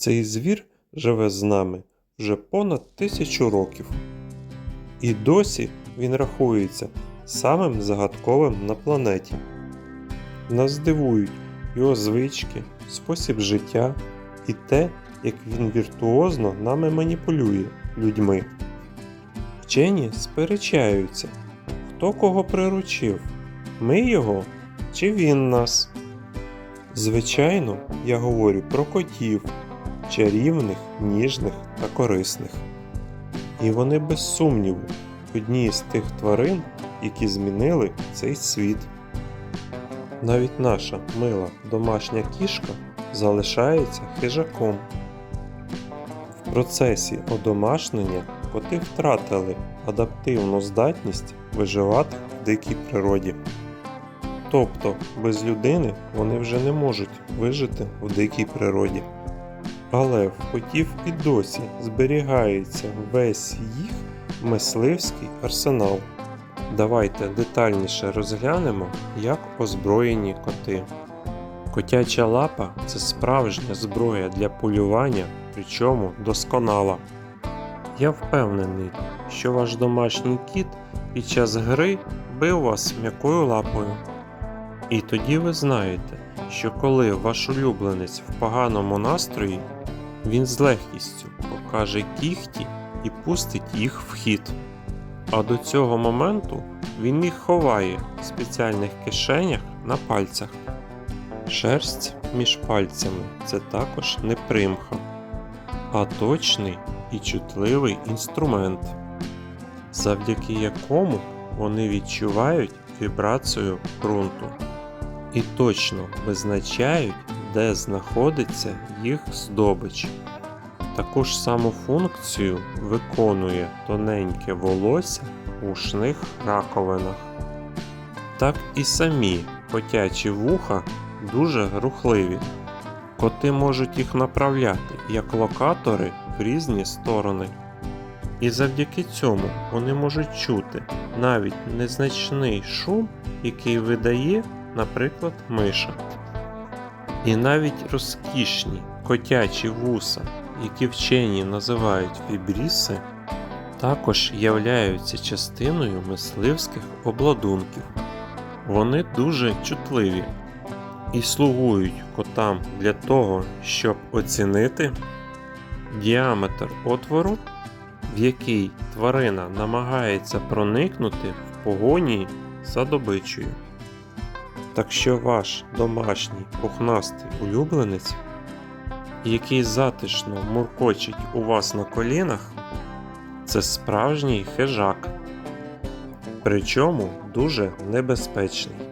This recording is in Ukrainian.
Цей звір живе з нами вже понад тисячу років. І досі він рахується самим загадковим на планеті. Нас дивують його звички, спосіб життя і те, як він віртуозно нами маніпулює людьми. Вчені сперечаються, хто кого приручив, ми його чи він нас. Звичайно, я говорю про котів, чарівних, ніжних та корисних. І вони без сумніву одні з тих тварин, які змінили цей світ. Навіть наша мила домашня кішка залишається хижаком. В процесі одомашнення коти втратили адаптивну здатність виживати в дикій природі. Тобто без людини вони вже не можуть вижити в дикій природі. Але в котів і досі зберігається весь їх мисливський арсенал. Давайте детальніше розглянемо, як озброєні коти. Котяча лапа це справжня зброя для полювання, причому досконала. Я впевнений, що ваш домашній кіт під час гри бив вас м'якою лапою. І тоді ви знаєте, що коли ваш улюбленець в поганому настрої, він з легкістю покаже кіхті і пустить їх в хід. А до цього моменту він їх ховає в спеціальних кишенях на пальцях. Шерсть між пальцями це також не примха, а точний і чутливий інструмент, завдяки якому вони відчувають вібрацію ґрунту і точно визначають, де знаходиться їх здобич. Таку ж саму функцію виконує тоненьке волосся у ушних раковинах. Так і самі котячі вуха дуже рухливі. Коти можуть їх направляти як локатори в різні сторони. І завдяки цьому вони можуть чути навіть незначний шум, який видає, наприклад, миша. І навіть розкішні котячі вуса, які вчені називають фібріси, також являються частиною мисливських обладунків. Вони дуже чутливі і слугують котам для того, щоб оцінити діаметр отвору, в який тварина намагається проникнути в погоні за добичею. Так що ваш домашній пухнастий улюбленець, який затишно муркочить у вас на колінах, це справжній хижак, причому дуже небезпечний.